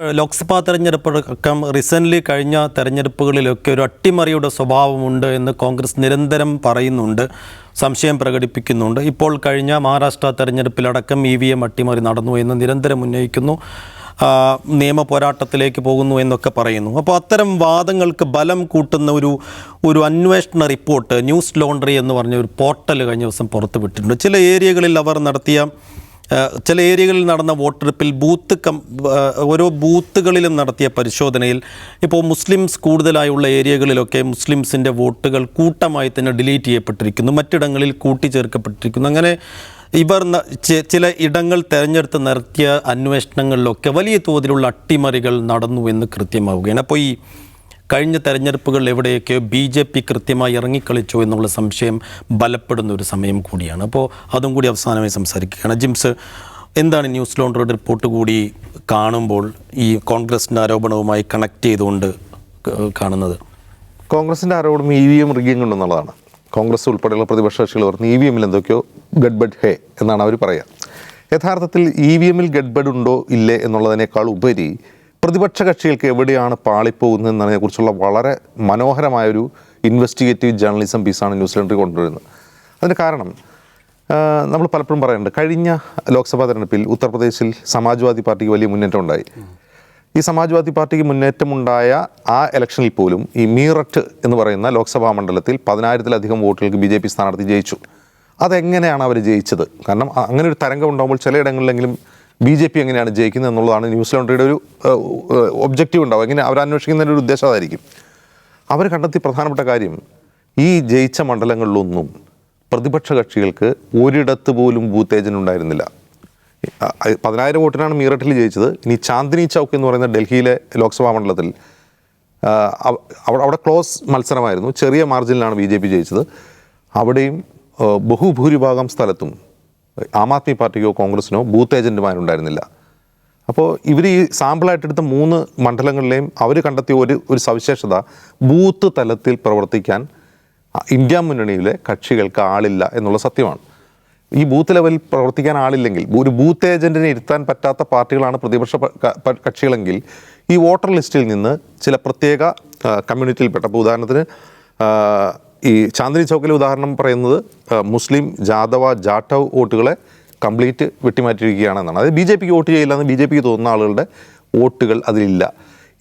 Lok Sabha തെരഞ്ഞെടുപ്പടക്കം recently കഴിഞ്ഞ തെരഞ്ഞെടുപ്പുകളിലൊക്കെ ഒരു അട്ടിമറിയുടെ സ്വഭാവമുണ്ട് എന്ന് കോൺഗ്രസ് നിരന്തരം പറയുന്നുണ്ട് സംശയം പ്രകടിപ്പിക്കുന്നുണ്ട്. ഇപ്പോൾ കഴിഞ്ഞ മഹാരാഷ്ട്ര തെരഞ്ഞെടുപ്പിലടക്കം ഇ വി എം അട്ടിമറി നടന്നു എന്ന് നിരന്തരം ഉന്നയിക്കുന്നു നിയമ പോരാട്ടത്തിലേക്ക് പോകുന്നു എന്നൊക്കെ പറയുന്നു. അപ്പോൾ അത്തരം വാദങ്ങൾക്ക് ബലം കൂട്ടുന്ന ഒരു ഒരു അന്വേഷണ റിപ്പോർട്ട് ന്യൂസ് ലോണ്ടറി എന്ന് പറഞ്ഞ ഒരു പോർട്ടൽ കഴിഞ്ഞ ദിവസം പുറത്തുവിട്ടിട്ടുണ്ട്. ചില ഏരിയകളിൽ അവർ നടത്തിയ ചില ഏരിയകളിൽ നടന്ന വോട്ടെടുപ്പിൽ ബൂത്ത് കം ഓരോ ബൂത്തുകളിലും നടത്തിയ പരിശോധനയിൽ ഇപ്പോൾ മുസ്ലിംസ് കൂടുതലായുള്ള ഏരിയകളിലൊക്കെ മുസ്ലിംസിന്റെ വോട്ടുകൾ കൂട്ടമായി തന്നെ ഡിലീറ്റ് ചെയ്യപ്പെട്ടിരിക്കുന്നു മറ്റിടങ്ങളിൽ കൂട്ടിച്ചേർക്കപ്പെട്ടിരിക്കുന്നു. അങ്ങനെ ഇവർ ചില ഇടങ്ങൾ തിരഞ്ഞെടുത്ത് നടത്തിയ അന്വേഷണങ്ങളിലൊക്കെ വലിയ തോതിലുള്ള അട്ടിമറികൾ നടന്നു എന്ന് കൃത്യമാവുകയാണ്. അപ്പോൾ ഈ കഴിഞ്ഞ തെരഞ്ഞെടുപ്പുകളിൽ എവിടെയൊക്കെ ബി ജെ പി കൃത്യമായി ഇറങ്ങിക്കളിച്ചു എന്നുള്ള സംശയം ബലപ്പെടുന്ന ഒരു സമയം കൂടിയാണ്. അപ്പോൾ അതും കൂടി അവസാനമായി സംസാരിക്കുകയാണ്. ജിംസ് എന്താണ് ന്യൂസ് ലോണ്ടറുടെ റിപ്പോർട്ട് കൂടി കാണുമ്പോൾ ഈ കോൺഗ്രസിന്റെ ആരോപണവുമായി കണക്ട് ചെയ്തുകൊണ്ട് കാണുന്നത്? കോൺഗ്രസിന്റെ ആരോപണം ഇ വി എം റിഗിങ് ഉണ്ടെന്നുള്ളതാണ് കോൺഗ്രസ് ഉൾപ്പെടെയുള്ള പ്രതിപക്ഷ കക്ഷികൾ പറഞ്ഞു ഇ വി എമ്മിൽ എന്തൊക്കെയോ ഗഡ്ബഡ് ഹേ എന്നാണ് അവർ പറയുക യഥാർത്ഥത്തിൽ ഇ വി എമ്മിൽ ഗഡ്ബഡ് ഉണ്ടോ ഇല്ലേ എന്നുള്ളതിനേക്കാൾ ഉപരി പ്രതിപക്ഷ കക്ഷികൾക്ക് എവിടെയാണ് പാളിപ്പോകുന്നതെന്നതിനെ കുറിച്ചുള്ള വളരെ മനോഹരമായൊരു ഇൻവെസ്റ്റിഗേറ്റീവ് ജേർണലിസം പീസാണ് ന്യൂസിലൻഡിൽ കൊണ്ടുവരുന്നത്. അതിന് കാരണം നമ്മൾ പലപ്പോഴും പറയാറുണ്ട് കഴിഞ്ഞ ലോക്സഭാ തെരഞ്ഞെടുപ്പിൽ ഉത്തർപ്രദേശിൽ സമാജ്വാദി പാർട്ടിക്ക് വലിയ മുന്നേറ്റം ഉണ്ടായി. ഈ സമാജ്വാദി പാർട്ടിക്ക് മുന്നേറ്റമുണ്ടായ ആ ഇലക്ഷനിൽ പോലും ഈ മീററ്റ് എന്ന് പറയുന്ന ലോക്സഭാ മണ്ഡലത്തിൽ പതിനായിരത്തിലധികം വോട്ടുകൾക്ക് ബി ജെ പി സ്ഥാനാർത്ഥി ജയിച്ചു. അതെങ്ങനെയാണ് അവർ ജയിച്ചത്? കാരണം അങ്ങനെ ഒരു തരംഗം ഉണ്ടാകുമ്പോൾ ചിലയിടങ്ങളിലെങ്കിലും ബി ജെ പി എങ്ങനെയാണ് ജയിക്കുന്നത് എന്നുള്ളതാണ് ന്യൂസ് ലോണ്ടറിയുടെ ഒരു ഒബ്ജക്റ്റീവ് ഉണ്ടാവും എങ്ങനെ അവർ ഒരു ഉദ്ദേശം അതായിരിക്കും. അവർ കണ്ടെത്തി പ്രധാനപ്പെട്ട കാര്യം ഈ ജയിച്ച മണ്ഡലങ്ങളിലൊന്നും പ്രതിപക്ഷ കക്ഷികൾക്ക് ഒരിടത്ത് പോലും ബൂത്ത് ഉണ്ടായിരുന്നില്ല. പതിനായിരം വോട്ടിനാണ് മീററ്റിൽ ജയിച്ചത്. ഇനി ചാന്ദിനി ചൗക്ക് എന്ന് പറയുന്ന ഡൽഹിയിലെ ലോക്സഭാ മണ്ഡലത്തിൽ അവിടെ ക്ലോസ് മത്സരമായിരുന്നു. ചെറിയ മാർജിനിലാണ് ബി ജെ പി ജയിച്ചത്. അവിടെയും ബഹുഭൂരിഭാഗം സ്ഥലത്തും ആം ആദ്മി പാർട്ടിക്കോ കോൺഗ്രസിനോ ബൂത്ത് ഏജന്റുമാരുണ്ടായിരുന്നില്ല അപ്പോൾ ഇവർ ഈ സാമ്പിളായിട്ടെടുത്ത മൂന്ന് മണ്ഡലങ്ങളിലെയും അവർ കണ്ടെത്തിയ ഒരു ഒരു സവിശേഷത ബൂത്ത് തലത്തിൽ പ്രവർത്തിക്കാൻ ഇന്ത്യ മുന്നണിയിലെ കക്ഷികൾക്ക് ആളില്ല എന്നുള്ള സത്യമാണ്. ഈ ബൂത്ത് ലെവലിൽ പ്രവർത്തിക്കാൻ ആളില്ലെങ്കിൽ ഒരു ബൂത്ത് ഏജന്റിനെ ഇരുത്താൻ പറ്റാത്ത പാർട്ടികളാണ് പ്രതിപക്ഷ കക്ഷികളെങ്കിൽ ഈ വോട്ടർ ലിസ്റ്റിൽ നിന്ന് ചില പ്രത്യേക കമ്മ്യൂണിറ്റിയിൽപ്പെട്ട ഉദാഹരണത്തിന് ഈ ചാന്ദിനി ചൗക്കിലെ ഉദാഹരണം പറയുന്നത് മുസ്ലിം ജാദവ ജാട്ടവ് വോട്ടുകളെ കംപ്ലീറ്റ് വെട്ടിമാറ്റിയിരിക്കുകയാണെന്നാണ്. അതായത് ബി ജെ പിക്ക് വോട്ട് ചെയ്യില്ല എന്ന് ബി ജെ പിക്ക് തോന്നുന്ന ആളുകളുടെ വോട്ടുകൾ അതിലില്ല.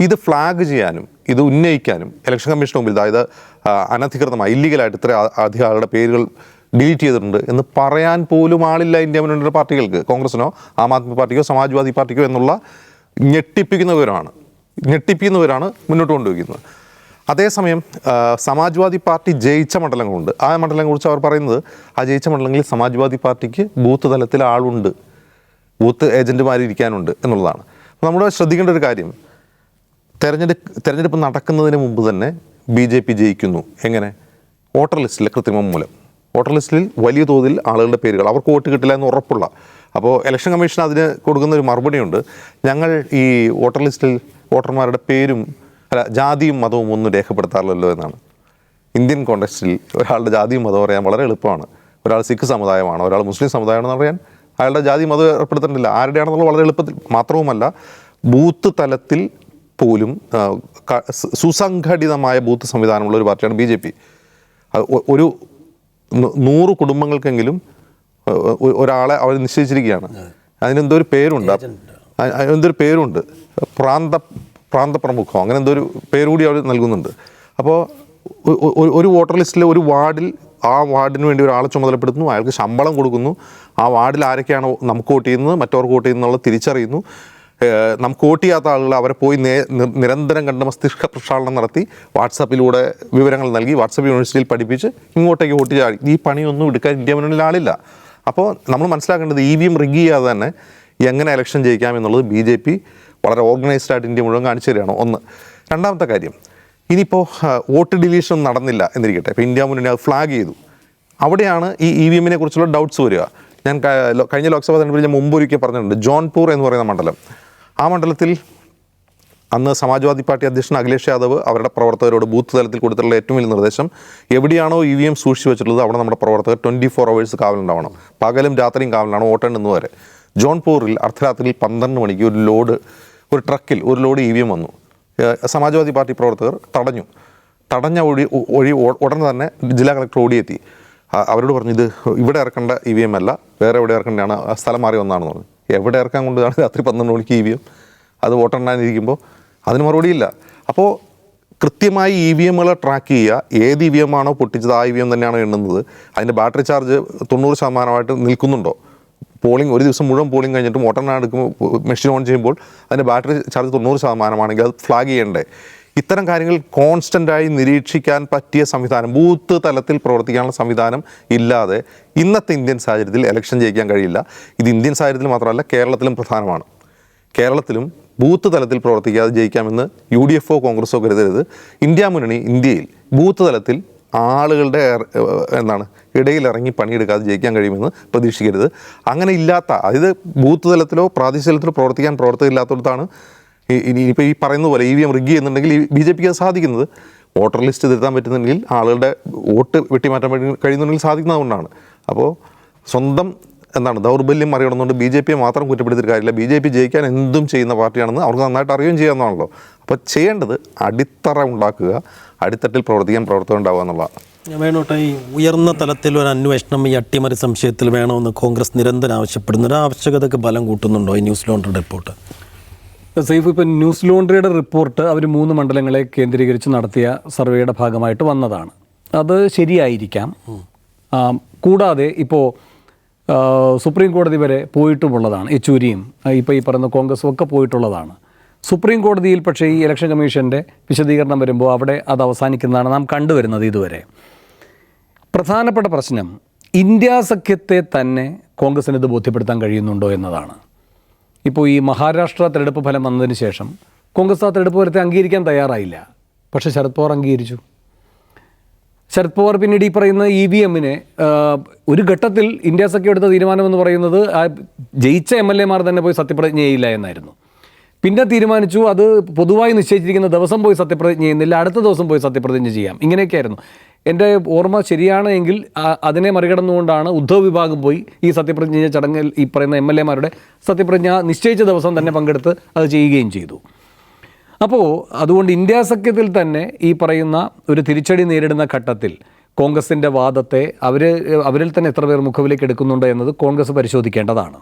ഇത് ഫ്ലാഗ് ചെയ്യാനും ഇത് ഉന്നയിക്കാനും ഇലക്ഷൻ കമ്മീഷൻ മുമ്പിൽ അതായത് അനധികൃതമായി ഇല്ലീഗലായിട്ട് ഇത്ര അധികാരികളുടെ പേരുകൾ ഡിലീറ്റ് ചെയ്തിട്ടുണ്ട് എന്ന് പറയാൻ പോലും ആളില്ല ഇന്ത്യ മുന്നണിയുടെ പാർട്ടികൾക്ക് കോൺഗ്രസിനോ ആം ആദ്മി പാർട്ടിക്കോ സമാജ്വാദി പാർട്ടിക്കോ എന്നുള്ള ഞെട്ടിപ്പിക്കുന്നവരാണ്. ഞെട്ടിപ്പിക്കുന്നവരാണ് മുന്നോട്ട് കൊണ്ടുവയ്ക്കുന്നത് അതേസമയം സമാജ്വാദി പാർട്ടി ജയിച്ച മണ്ഡലങ്ങളുണ്ട്. ആ മണ്ഡലങ്ങളെക്കുറിച്ച് അവർ പറയുന്നത് ആ ജയിച്ച മണ്ഡലങ്ങളിൽ സമാജ്വാദി പാർട്ടിക്ക് ബൂത്ത് തലത്തിൽ ആളുണ്ട്. ബൂത്ത് ഏജന്റുമാർ ഇരിക്കാനുണ്ട് എന്നുള്ളതാണ്. നമ്മൾ ശ്രദ്ധിക്കേണ്ട ഒരു കാര്യം തെരഞ്ഞെടുപ്പ് തെരഞ്ഞെടുപ്പ് നടക്കുന്നതിന് മുമ്പ് തന്നെ ബി ജെ പി ജയിക്കുന്നു. എങ്ങനെ? വോട്ടർ ലിസ്റ്റിലെ കൃത്രിമം മൂലം. വോട്ടർ ലിസ്റ്റിൽ വലിയ തോതിൽ ആളുകളുടെ പേരുകൾ. അവർക്ക് വോട്ട് കിട്ടില്ല എന്ന് ഉറപ്പുള്ള. അപ്പോൾ ഇലക്ഷൻ കമ്മീഷൻ അതിന് കൊടുക്കുന്ന ഒരു മറുപടിയുണ്ട്. ഞങ്ങൾ ഈ വോട്ടർ ലിസ്റ്റിൽ വോട്ടർമാരുടെ പേരും അല്ല ജാതിയും മതവും ഒന്നും രേഖപ്പെടുത്താറില്ലല്ലോ എന്നാണ്. ഇന്ത്യൻ കോണ്ടക്സ്റ്റിൽ ഒരാളുടെ ജാതിയും മതവും അറിയാൻ വളരെ എളുപ്പമാണ്. ഒരാൾ സിഖ് സമുദായമാണ് ഒരാൾ മുസ്ലിം സമുദായമാണെന്ന് അറിയാൻ അയാളുടെ ജാതി മതം ഏർപ്പെടുത്തേണ്ടില്ല ആരുടെയാണെന്നുള്ള വളരെ എളുപ്പത്തിൽ മാത്രവുമല്ല ബൂത്ത് തലത്തിൽ പോലും സുസംഘടിതമായ ബൂത്ത് സംവിധാനമുള്ള ഒരു പാർട്ടിയാണ് ബി ജെ പി. ഒരു നൂറ് കുടുംബങ്ങൾക്കെങ്കിലും ഒരാളെ അവർ നിശ്ചയിച്ചിരിക്കുകയാണ്. അതിനെന്തോ ഒരു പേരുണ്ട്. അതിനെന്തൊരു പേരുണ്ട്. പ്രാന്ത പ്രാന്തപ്രമുഖം. അങ്ങനെ എന്തോ ഒരു പേരുകൂടി അവർ നൽകുന്നുണ്ട്. അപ്പോൾ ഒരു വോട്ടർ ലിസ്റ്റിലെ ഒരു വാർഡിൽ ആ വാർഡിന് വേണ്ടി ഒരാളെ ചുമതലപ്പെടുത്തുന്നു. അയാൾക്ക് ശമ്പളം കൊടുക്കുന്നു. ആ വാർഡിൽ ആരൊക്കെയാണ് നമുക്ക് വോട്ട് ചെയ്യുന്നത്? മറ്റവർക്ക് വോട്ട് ചെയ്യുന്നത് തിരിച്ചറിയുന്നു. നമുക്ക് വോട്ട് ചെയ്യാത്ത ആളുകൾ അവരെ പോയി നിരന്തരം കണ്ട് മസ്തിഷ്ക പ്രക്ഷാളനം നടത്തി വാട്സാപ്പിലൂടെ വിവരങ്ങൾ നൽകി വാട്സാപ്പ് യൂണിവേഴ്സിറ്റിയിൽ പഠിപ്പിച്ച് ഇങ്ങോട്ടേക്ക് വോട്ട് ചെയ്യാൻ ഈ പണിയൊന്നും എടുക്കാൻ ഇന്ത്യ മുന്നണിയിൽ ആളില്ല. അപ്പോൾ നമ്മൾ മനസ്സിലാക്കേണ്ടത് ഇ വി എം റിഗ് ചെയ്യാതെ തന്നെ എങ്ങനെ ഇലക്ഷൻ ജയിക്കാം എന്നുള്ളത് ബി ജെ പി വളരെ ഓർഗനൈസ്ഡ് ആയിട്ട് ഇന്ത്യ മുഴുവൻ കാണിച്ചു തരികയാണ്. ഒന്ന്. രണ്ടാമത്തെ കാര്യം ഇനിയിപ്പോൾ വോട്ട് ഡിലീഷൻ നടന്നില്ല എന്നിരിക്കട്ടെ. ഇപ്പോൾ ഇന്ത്യ മുന്നണി അത് ഫ്ലാഗ് ചെയ്തു. അവിടെയാണ് ഈ ഇ വി എമ്മിനെ കുറിച്ചുള്ള ഡൗട്ട്സ് വരിക. ഞാൻ കഴിഞ്ഞ ലോക്സഭാ തെരഞ്ഞെടുപ്പിൽ ഞാൻ മുമ്പ് ഒരിക്കൽ പറഞ്ഞിട്ടുണ്ട് ജോൺപൂർ എന്ന് പറയുന്ന മണ്ഡലം. ആ മണ്ഡലത്തിൽ അന്ന് സമാജ്വാദി പാർട്ടി അധ്യക്ഷൻ അഖിലേഷ് യാദവ് അവരുടെ പ്രവർത്തകരോട് ബൂത്ത് തലത്തിൽ കൊടുത്തിട്ടുള്ള ഏറ്റവും വലിയ നിർദ്ദേശം എവിടെയാണോ ഇ വി എം സൂക്ഷിച്ചു വെച്ചിട്ടുള്ളത് അവിടെ നമ്മുടെ പ്രവർത്തകർ ട്വന്റി ഫോർ അവേഴ്സ് കാവലുണ്ടാവണം. പകലും രാത്രിയും കാവലാണ് വോട്ടെണ്ണുന്നവരെ ജോൺപൂരിൽ അർദ്ധരാത്രിയിൽ പന്ത്രണ്ട് മണിക്ക് ഒരു ലോഡ് ഒരു ട്രക്കിൽ ഒരു ലോഡ് ഇ വി എം വന്നു. സമാജ്വാദി പാർട്ടി പ്രവർത്തകർ തടഞ്ഞു. തടഞ്ഞ ഒഴി ഒഴി ഉടനെ തന്നെ ജില്ലാ കളക്ടർ ഓടിയെത്തി. അവരോട് പറഞ്ഞു ഇത് ഇവിടെ ഇറക്കേണ്ട ഇ വി എം അല്ല വേറെ എവിടെ ഇറക്കേണ്ടതാണ് സ്ഥലം മാറി വന്നാണെന്ന് പറഞ്ഞു. എവിടെ ഇറക്കാൻ കൊണ്ടാണ് രാത്രി പന്ത്രണ്ട് മണിക്ക് ഇ വി എം. അത് വോട്ടെണ്ണാനിരിക്കുമ്പോൾ അതിന് മറുപടിയില്ല അപ്പോൾ കൃത്യമായി ഇ വി എമ്മുകളെ ട്രാക്ക് ചെയ്യുക ഏത് ഇ വി എം ആണോ പൊട്ടിച്ചത് ആ ഇ വി എം തന്നെയാണോ എണ്ണുന്നത് അതിന്റെ ബാറ്ററി ചാർജ് തൊണ്ണൂറ് ശതമാനമായിട്ട് നിൽക്കുന്നുണ്ടോ? പോളിംഗ് ഒരു ദിവസം മുഴുവൻ പോളിംഗ് കഴിഞ്ഞിട്ട് വോട്ടെണ്ണ എടുക്കുമ്പോൾ മെഷീൻ ഓൺ ചെയ്യുമ്പോൾ അതിന്റെ ബാറ്ററി ചാർജ് തൊണ്ണൂറ് ശതമാനമാണെങ്കിൽ അത് ഫ്ലാഗ് ചെയ്യേണ്ടേ? ഇത്തരം കാര്യങ്ങൾ കോൺസ്റ്റന്റായി നിരീക്ഷിക്കാൻ പറ്റിയ സംവിധാനം ബൂത്ത് തലത്തിൽ പ്രവർത്തിക്കാനുള്ള സംവിധാനം ഇല്ലാതെ ഇന്നത്തെ ഇന്ത്യൻ സാഹചര്യത്തിൽ ഇലക്ഷൻ ജയിക്കാൻ കഴിയില്ല. ഇത് ഇന്ത്യൻ സാഹചര്യത്തിൽ മാത്രമല്ല കേരളത്തിലും പ്രധാനമാണ്. കേരളത്തിലും ബൂത്ത് തലത്തിൽ പ്രവർത്തിക്കാതെ ജയിക്കാമെന്ന് യു ഡി എഫോ കോൺഗ്രസോ കരുതരുത്. ഇന്ത്യ മുന്നണി ഇന്ത്യയിൽ ബൂത്ത് തലത്തിൽ ആളുകളുടെ എന്താണ് ഇടയിൽ ഇറങ്ങി പണിയെടുക്കാതെ ജയിക്കാൻ കഴിയുമെന്ന് പ്രതീക്ഷിക്കരുത്. അങ്ങനെ ഇല്ലാത്ത അതായത് ബൂത്ത് തലത്തിലോ പ്രാദേശിക തലത്തിലോ പ്രവർത്തിക്കാൻ പ്രവർത്തകമില്ലാത്തടത്താണ് ഈ- ഇനി ഇപ്പോൾ ഈ പറയുന്ന പോലെ ഇ വി എം റിഗ് ചെയ്യുന്നുണ്ടെങ്കിൽ ബി ജെ പിക്ക് സാധിക്കുന്നത്. വോട്ടർ ലിസ്റ്റ് തിരുത്താൻ പറ്റുന്നുണ്ടെങ്കിൽ ആളുകളുടെ വോട്ട് വെട്ടിമാറ്റാൻ കഴിയുന്നുണ്ടെങ്കിൽ സാധിക്കുന്നതുകൊണ്ടാണ്. അപ്പോൾ സ്വന്തം എന്താണ് ദൗർബല്യം മറികടന്നുകൊണ്ട് ബി ജെ പിയെ മാത്രം കുറ്റപ്പെടുത്തിയിട്ട് കാര്യമില്ല. ബി ജെ പി ജയിക്കാൻ എന്തും ചെയ്യുന്ന പാർട്ടിയാണെന്ന് അവർക്ക് നന്നായിട്ട് അറിയുകയും ചെയ്യാമെന്നാണല്ലോ അപ്പോൾ ചെയ്യേണ്ടത് അടിത്തറ ഉണ്ടാക്കുക അടിത്തട്ടിൽ പ്രവർത്തിക്കാൻ പ്രവർത്തനം ഉണ്ടാവുക എന്നുള്ളതാണ് വേണോട്ടെ ഈ ഉയർന്ന തലത്തിൽ ഒരു അന്വേഷണം ഈ അട്ടിമറി സംശയത്തിൽ വേണമെന്ന് കോൺഗ്രസ് നിരന്തരം ആവശ്യപ്പെടുന്ന. ഒരു ആവശ്യകതയ്ക്ക് ബലം കൂട്ടുന്നുണ്ടോ ഈ ന്യൂസ് ലോണ്ടറി റിപ്പോർട്ട്? സൈഫ് ഇപ്പം ന്യൂസ് ലോണ്ടറിയുടെ റിപ്പോർട്ട് അവർ മൂന്ന് മണ്ഡലങ്ങളെ കേന്ദ്രീകരിച്ച് നടത്തിയ സർവേയുടെ ഭാഗമായിട്ട് വന്നതാണ്. അത് ശരിയായിരിക്കാം. കൂടാതെ ഇപ്പോൾ സുപ്രീം കോടതി വരെ പോയിട്ടുമുള്ളതാണ് യെച്ചൂരിയും ഇപ്പോൾ ഈ പറയുന്ന കോൺഗ്രസും ഒക്കെ പോയിട്ടുള്ളതാണ്. സുപ്രീം കോടതിയിൽ പക്ഷേ ഈ ഇലക്ഷൻ കമ്മീഷന്റെ വിശദീകരണം വരുമ്പോൾ അവിടെ അത് അവസാനിക്കുന്നതാണ് നാം കണ്ടുവരുന്നത് ഇതുവരെ. പ്രധാനപ്പെട്ട പ്രശ്നം ഇന്ത്യ സഖ്യത്തെ തന്നെ കോൺഗ്രസിന് ഇത് ബോധ്യപ്പെടുത്താൻ കഴിയുന്നുണ്ടോ എന്നതാണ്. ഇപ്പോൾ ഈ മഹാരാഷ്ട്ര തെരഞ്ഞെടുപ്പ് ഫലം വന്നതിന് ശേഷം കോൺഗ്രസ് ആ തെരഞ്ഞെടുപ്പ് ഫലത്തെ അംഗീകരിക്കാൻ തയ്യാറായില്ല. പക്ഷേ ശരത് പവാർ അംഗീകരിച്ചു. ശരത് പവാർ പിന്നീട് ഈ പറയുന്ന ഇ വി എമ്മിനെ ഒരു ഘട്ടത്തിൽ ഇന്ത്യ സഖ്യം എടുത്ത തീരുമാനമെന്ന് പറയുന്നത് ആ ജയിച്ച എം എൽ എമാർ തന്നെ പോയി സത്യപ്രതിജ്ഞ ചെയ്യില്ല എന്നായിരുന്നു. പിന്നെ തീരുമാനിച്ചു അത് പൊതുവായി നിശ്ചയിച്ചിരിക്കുന്ന ദിവസം പോയി സത്യപ്രതിജ്ഞ ചെയ്യുന്നില്ല അടുത്ത ദിവസം പോയി സത്യപ്രതിജ്ഞ ചെയ്യാം. ഇങ്ങനെയൊക്കെയായിരുന്നു. എന്റെ ഓർമ്മ ശരിയാണെങ്കിൽ അതിനെ മറികടന്നുകൊണ്ടാണ് ഉദ്ധവ് വിഭാഗം പോയി ഈ സത്യപ്രതിജ്ഞ ചടങ്ങിൽ ഈ പറയുന്ന എം എൽ എമാരുടെ സത്യപ്രതിജ്ഞ നിശ്ചയിച്ച ദിവസം തന്നെ പങ്കെടുത്ത് അത് ചെയ്യുകയും ചെയ്തു. അപ്പോൾ അതുകൊണ്ട് ഇന്ത്യ സഖ്യത്തിൽ തന്നെ ഈ പറയുന്ന ഒരു തിരിച്ചടി നേരിടുന്ന ഘട്ടത്തിൽ കോൺഗ്രസിന്റെ വാദത്തെ അവർ അവരിൽ തന്നെ എത്ര പേർ മുഖവിലേക്ക് എടുക്കുന്നുണ്ട് എന്നത് കോൺഗ്രസ് പരിശോധിക്കേണ്ടതാണ്.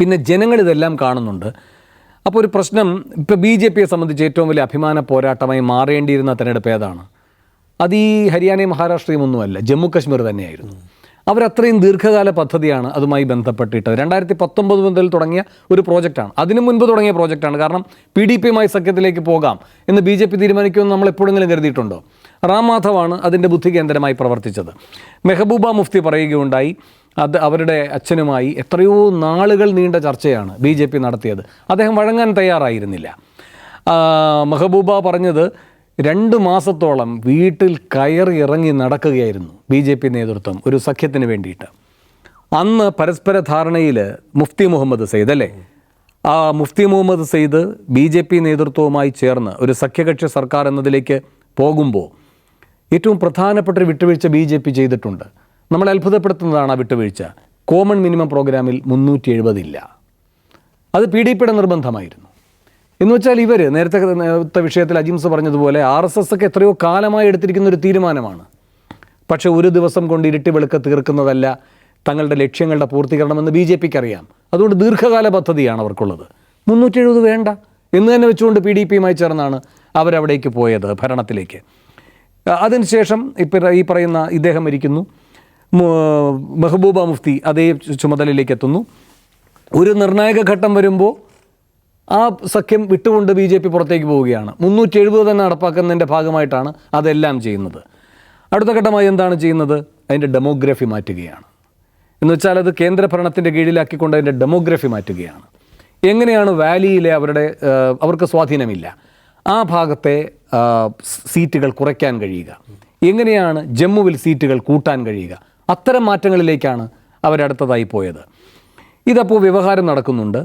പിന്നെ ജനങ്ങൾ ഇതെല്ലാം കാണുന്നുണ്ട്. അപ്പോൾ ഒരു പ്രശ്നം ഇപ്പോൾ ബി ജെ പിയെ സംബന്ധിച്ച് ഏറ്റവും വലിയ അഭിമാന പോരാട്ടമായി മാറേണ്ടിയിരുന്ന തെരഞ്ഞെടുപ്പ് ഏതാണ്? അത് ഈ ഹരിയാനയും മഹാരാഷ്ട്രയും ഒന്നുമല്ല ജമ്മു കശ്മീർ തന്നെയായിരുന്നു. അവരത്രയും ദീർഘകാല പദ്ധതിയാണ് അതുമായി ബന്ധപ്പെട്ടിട്ടത്. രണ്ടായിരത്തി പത്തൊമ്പത് മുതൽ തുടങ്ങിയ ഒരു പ്രോജക്റ്റാണ്. അതിനു മുൻപ് തുടങ്ങിയ പ്രോജക്റ്റാണ്. കാരണം പി ഡി പിയുമായി സഖ്യത്തിലേക്ക് പോകാം എന്ന് ബി ജെ പി തീരുമാനിക്കുമെന്ന് നമ്മൾ എപ്പോഴെങ്കിലും കരുതിയിട്ടുണ്ടോ? റാം മാധവാണ് അതിന്റെ ബുദ്ധി കേന്ദ്രമായി പ്രവർത്തിച്ചത്. മെഹബൂബ മുഫ്തി പറയുകയുണ്ടായി അത് അവരുടെ അച്ഛനുമായി എത്രയോ നാളുകൾ നീണ്ട ചർച്ചയാണ് ബി ജെ പി നടത്തിയത്. അദ്ദേഹം വഴങ്ങാൻ തയ്യാറായിരുന്നില്ല. മെഹബൂബ പറഞ്ഞത് രണ്ട് മാസത്തോളം വീട്ടിൽ കയറി ഇറങ്ങി നടക്കുകയായിരുന്നു ബി ജെ പി നേതൃത്വം ഒരു സഖ്യത്തിന് വേണ്ടിയിട്ട്. അന്ന് പരസ്പര ധാരണയിൽ മുഫ്തി മുഹമ്മദ് സെയ്ദ് അല്ലേ? ആ Mufti Mohammad Sayeed B J P നേതൃത്വവുമായി ചേർന്ന് ഒരു സഖ്യകക്ഷി സർക്കാർ എന്നതിലേക്ക് പോകുമ്പോൾ ഏറ്റവും പ്രധാനപ്പെട്ട ഒരു വിട്ടുവീഴ്ച ബി ജെ പി ചെയ്തിട്ടുണ്ട്. നമ്മളെ അത്ഭുതപ്പെടുത്തുന്നതാണ് ആ വിട്ടുവീഴ്ച. കോമൺ മിനിമം പ്രോഗ്രാമിൽ മുന്നൂറ്റി എഴുപതില്ല അത് പി ഡി പിയുടെ നിർബന്ധമായിരുന്നു. എന്ന് വെച്ചാൽ ഇവർ നേരത്തെ വിഷയത്തിൽ അജിംസ് പറഞ്ഞതുപോലെ ആർ എസ് എസ് ഒക്കെ എത്രയോ കാലമായി എടുത്തിരിക്കുന്ന ഒരു തീരുമാനമാണ്. പക്ഷേ ഒരു ദിവസം കൊണ്ട് ഇരുട്ടി വെളുക്ക തീർക്കുന്നതല്ല തങ്ങളുടെ ലക്ഷ്യങ്ങളുടെ പൂർത്തീകരണമെന്ന് ബി ജെ പിക്ക് അറിയാം അതുകൊണ്ട് ദീർഘകാല പദ്ധതിയാണ് അവർക്കുള്ളത്. മുന്നൂറ്റി എഴുപത് വേണ്ട. എന്ന് തന്നെ വെച്ചുകൊണ്ട് പി ഡി പിയുമായി ചേർന്നാണ് അവരവിടേക്ക് പോയത് ഭരണത്തിലേക്ക്. അതിനുശേഷം ഇപ്പം ഈ പറയുന്ന ഇദ്ദേഹം ഇരിക്കുന്നു മെഹബൂബ മുഫ്തി അതേ ചുമതലയിലേക്ക് എത്തുന്നു ഒരു നിർണായക ഘട്ടം വരുമ്പോൾ ആ സഖ്യം വിട്ടുകൊണ്ട് ബി ജെ പി പുറത്തേക്ക് പോവുകയാണ്. മുന്നൂറ്റി എഴുപത് തന്നെ നടപ്പാക്കുന്നതിന്റെ ഭാഗമായിട്ടാണ് അതെല്ലാം ചെയ്യുന്നത്. അടുത്ത ഘട്ടമായി എന്താണ് ചെയ്യുന്നത്? അതിന്റെ ഡെമോഗ്രഫി മാറ്റുകയാണ്. എന്ന് വെച്ചാൽ അത് കേന്ദ്ര ഭരണത്തിന്റെ കീഴിലാക്കിക്കൊണ്ട് അതിന്റെ ഡെമോഗ്രഫി മാറ്റുകയാണ്. എങ്ങനെയാണ് വാലിയിലെ അവരുടെ അവർക്ക് സ്വാധീനമില്ല. ആ ഭാഗത്തെ സീറ്റുകൾ കുറയ്ക്കാൻ കഴിയുക. എങ്ങനെയാണ് ജമ്മുവിൽ സീറ്റുകൾ കൂട്ടാൻ കഴിയുക. അത്തരം മാറ്റങ്ങളിലേക്കാണ് അവരടുത്തതായി പോയത്. ഇതപ്പോൾ വ്യവഹാരം നടക്കുന്നുണ്ട്.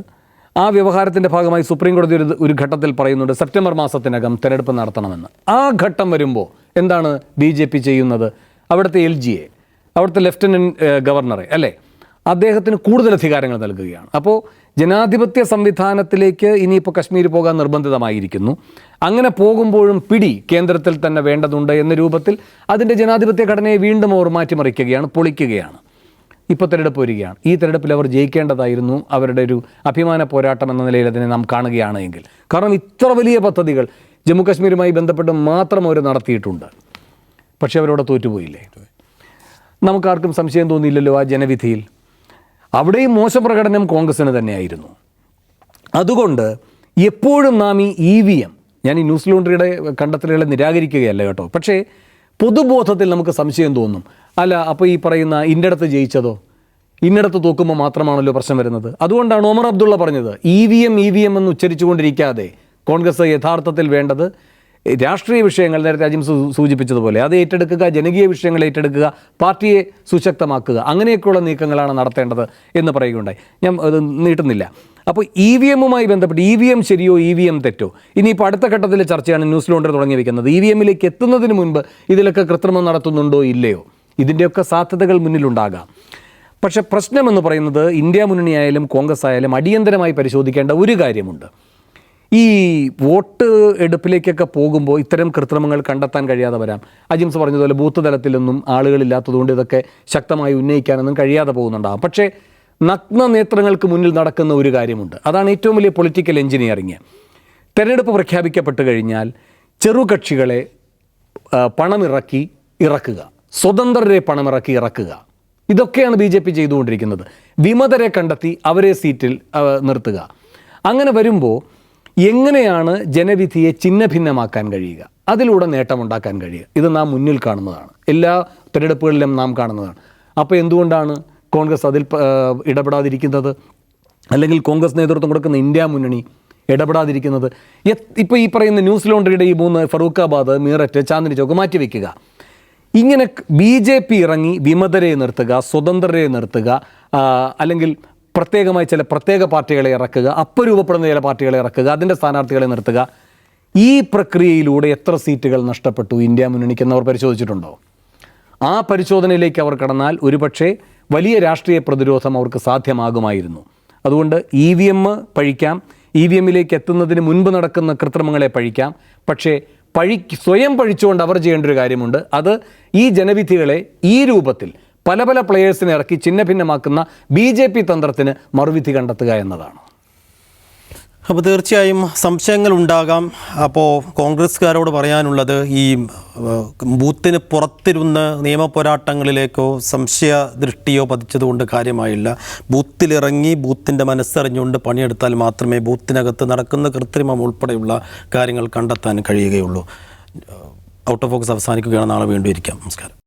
ആ വ്യവഹാരത്തിന്റെ ഭാഗമായി സുപ്രീം കോടതി ഒരു ഒരു ഘട്ടത്തിൽ പറയുന്നുണ്ട് സെപ്റ്റംബർ മാസത്തിനകം തെരഞ്ഞെടുപ്പ് നടത്തണമെന്ന്. ആ ഘട്ടം വരുമ്പോൾ എന്താണ് ബി ജെ പി ചെയ്യുന്നത്? അവിടുത്തെ എൽ ജി എ അവിടുത്തെ ലെഫ്റ്റനന്റ് ഗവർണറെ അല്ലേ? അദ്ദേഹത്തിന് കൂടുതൽ അധികാരങ്ങൾ നൽകുകയാണ്. അപ്പോൾ ജനാധിപത്യ സംവിധാനത്തിലേക്ക് ഇനിയിപ്പോൾ കശ്മീർ പോകാൻ നിർബന്ധിതമായിരിക്കുന്നു. അങ്ങനെ പോകുമ്പോഴും പിടി കേന്ദ്രത്തിൽ തന്നെ വേണ്ടതുണ്ട് എന്ന രൂപത്തിൽ അതിന്റെ ജനാധിപത്യ ഘടനയെ വീണ്ടും അവർ മാറ്റിമറിക്കുകയാണ് പൊളിക്കുകയാണ്. ഇപ്പോൾ തിരഞ്ഞെടുപ്പ് വരികയാണ്. ഈ തിരഞ്ഞെടുപ്പിൽ അവർ ജയിക്കേണ്ടതായിരുന്നു. അവരുടെ ഒരു അഭിമാന പോരാട്ടം എന്ന നിലയിൽ അതിനെ നാം കാണുകയാണ് എങ്കിൽ. കാരണം ഇത്ര വലിയ പദ്ധതികൾ ജമ്മു കാശ്മീരുമായി ബന്ധപ്പെട്ട് മാത്രം അവർ നടത്തിയിട്ടുണ്ട്. പക്ഷേ അവരോട് തോറ്റുപോയില്ലേ? നമുക്കാർക്കും സംശയം തോന്നിയില്ലല്ലോ ആ ജനവിധിയിൽ. അവിടെയും മോശം പ്രകടനം കോൺഗ്രസിന് തന്നെയായിരുന്നു. അതുകൊണ്ട് എപ്പോഴും നാം ഈ ഇ വി എം ഞാൻ ഈ ന്യൂസ് ലോണ്ടറിയുടെ കണ്ടെത്തലുകളെ നിരാകരിക്കുകയല്ല കേട്ടോ. പക്ഷേ പൊതുബോധത്തിൽ നമുക്ക് സംശയം തോന്നും. അല്ല അപ്പോൾ ഈ പറയുന്ന ഇന്നടത്ത് ജയിച്ചതോ? ഇന്നടത്ത് തോക്കുമ്പോൾ മാത്രമാണല്ലോ പ്രശ്നം വരുന്നത്. അതുകൊണ്ടാണ് ഒമർ അബ്ദുള്ള പറഞ്ഞത് E V M E V M എന്ന് ഉച്ചരിച്ചുകൊണ്ടിരിക്കാതെ കോൺഗ്രസ് യഥാർത്ഥത്തിൽ വേണ്ടത് രാഷ്ട്രീയ വിഷയങ്ങൾ നേരത്തെ അജിം സൂചിപ്പിച്ചതുപോലെ അത് ഏറ്റെടുക്കുക ജനകീയ വിഷയങ്ങൾ ഏറ്റെടുക്കുക പാർട്ടിയെ സുശക്തമാക്കുക അങ്ങനെയൊക്കെയുള്ള നീക്കങ്ങളാണ് നടത്തേണ്ടത് എന്ന് പറയുകയുണ്ടായി. ഞാൻ അത് നീട്ടുന്നില്ല. അപ്പോൾ ഇ വി എമ്മുമായി ബന്ധപ്പെട്ട് ഇ വി എം ശരിയോ ഇ വി എം തെറ്റോ? ഇനിയിപ്പോൾ അടുത്ത ഘട്ടത്തിലെ ചർച്ചയാണ് ന്യൂസ് ലോണ്ടർ തുടങ്ങി വെക്കുന്നത് ഇ വി എമ്മിലേക്ക് എത്തുന്നതിന് മുൻപ് ഇതിലൊക്കെ കൃത്രിമം നടത്തുന്നുണ്ടോ ഇല്ലയോ? ഇതിന്റെയൊക്കെ സാധ്യതകൾ മുന്നിലുണ്ടാകാം. പക്ഷേ പ്രശ്നമെന്ന് പറയുന്നത് ഇന്ത്യ മുന്നണിയായാലും കോൺഗ്രസ് ആയാലും അടിയന്തരമായി പരിശോധിക്കേണ്ട ഒരു കാര്യമുണ്ട്. ഈ വോട്ട് എടുപ്പിലേക്കൊക്കെ പോകുമ്പോൾ ഇത്തരം കൃത്രിമങ്ങൾ കണ്ടെത്താൻ കഴിയാതെ വരാം. അജിംസ് പറഞ്ഞതുപോലെ ബൂത്ത് തലത്തിലൊന്നും ആളുകളില്ലാത്തതുകൊണ്ട് ഇതൊക്കെ ശക്തമായി ഉന്നയിക്കാനൊന്നും കഴിയാതെ പോകുന്നുണ്ടാകും പക്ഷേ നഗ്ന നേത്രങ്ങൾക്ക് മുന്നിൽ നടക്കുന്ന ഒരു കാര്യമുണ്ട്. അതാണ് ഏറ്റവും വലിയ പൊളിറ്റിക്കൽ എഞ്ചിനീയറിങ് തെരഞ്ഞെടുപ്പ് പ്രഖ്യാപിക്കപ്പെട്ട് കഴിഞ്ഞാൽ ചെറുകക്ഷികളെ പണമിറക്കി ഇറക്കുക. സ്വതന്ത്രരെ പണമിറക്കി ഇറക്കുക. ഇതൊക്കെയാണ് ബി ജെ പി ചെയ്തുകൊണ്ടിരിക്കുന്നത്. വിമതരെ കണ്ടെത്തി അവരെ സീറ്റിൽ നിർത്തുക. അങ്ങനെ വരുമ്പോൾ എങ്ങനെയാണ് ജനവിധിയെ ചിഹ്ന ഭിന്നമാക്കാൻ കഴിയുക? അതിലൂടെ നേട്ടമുണ്ടാക്കാൻ കഴിയുക. ഇത് നാം മുന്നിൽ കാണുന്നതാണ്. എല്ലാ തിരഞ്ഞെടുപ്പുകളിലും നാം കാണുന്നതാണ്. അപ്പോൾ എന്തുകൊണ്ടാണ് കോൺഗ്രസ് അതിൽ ഇടപെടാതിരിക്കുന്നത്? അല്ലെങ്കിൽ കോൺഗ്രസ് നേതൃത്വം കൊടുക്കുന്ന ഇന്ത്യ മുന്നണി ഇടപെടാതിരിക്കുന്നത്? ഇപ്പോൾ ഈ പറയുന്ന ന്യൂസ് ലോണ്ടറിയുടെ ഈ മൂന്ന് ഫറൂഖാബാദ് മീററ്റ് ചാന്ദിനി ചോക്ക് മാറ്റിവെക്കുക. ഇങ്ങനെ ബി ജെ പി ഇറങ്ങി വിമതരെ നിർത്തുക സ്വതന്ത്രരെ നിർത്തുക അല്ലെങ്കിൽ പ്രത്യേകമായി ചില പ്രത്യേക പാർട്ടികളെ ഇറക്കുക അപ്പം രൂപപ്പെടുന്ന ചില പാർട്ടികളെ ഇറക്കുക അതിന്റെ സ്ഥാനാർത്ഥികളെ നിർത്തുക. ഈ പ്രക്രിയയിലൂടെ എത്ര സീറ്റുകൾ നഷ്ടപ്പെട്ടു? ഇന്ത്യ മുന്നണിക്കെന്നവർ പരിശോധിച്ചിട്ടുണ്ടോ? ആ പരിശോധനയിലേക്ക് അവർ കടന്നാൽ ഒരുപക്ഷെ വലിയ രാഷ്ട്രീയ പ്രതിരോധം അവർക്ക് സാധ്യമാകുമായിരുന്നു. അതുകൊണ്ട് ഇ വി എം പഴിക്കാം. ഇ വി എമ്മിലേക്ക് എത്തുന്നതിന് മുൻപ് നടക്കുന്ന കൃത്രിമങ്ങളെ പഴിക്കാം. പക്ഷേ പഴി സ്വയം പഴിച്ചുകൊണ്ട് അവർ ചെയ്യേണ്ട ഒരു കാര്യമുണ്ട്. അത് ഈ ജനവിധികളെ ഈ രൂപത്തിൽ പല പല പ്ലെയേഴ്സിനെ ഇറക്കി ചിഹ്ന ഭിന്നമാക്കുന്ന ബി ജെ പി തന്ത്രത്തിന് മറുവിധി കണ്ടെത്തുക എന്നതാണ്. അപ്പോൾ തീർച്ചയായും സംശയങ്ങൾ ഉണ്ടാകാം. അപ്പോൾ കോൺഗ്രസ്സുകാരോട് പറയാനുള്ളത് ഈ ബൂത്തിന് പുറത്തിരുന്ന് നിയമപോരാട്ടങ്ങളിലേക്കോ സംശയ ദൃഷ്ടിയോ പതിച്ചതുകൊണ്ട് കാര്യമായില്ല. ബൂത്തിലിറങ്ങി ബൂത്തിന്റെ മനസ്സറിഞ്ഞുകൊണ്ട് പണിയെടുത്താൽ മാത്രമേ ബൂത്തിനകത്ത് നടക്കുന്ന കൃത്രിമം ഉൾപ്പെടെയുള്ള കാര്യങ്ങൾ കണ്ടെത്താൻ കഴിയുകയുള്ളൂ. ഔട്ട് ഓഫ് ഫോക്കസ് അവസാനിക്കുകയാണ്. നാളെ വീണ്ടും ഇരിക്കാം. നമസ്കാരം.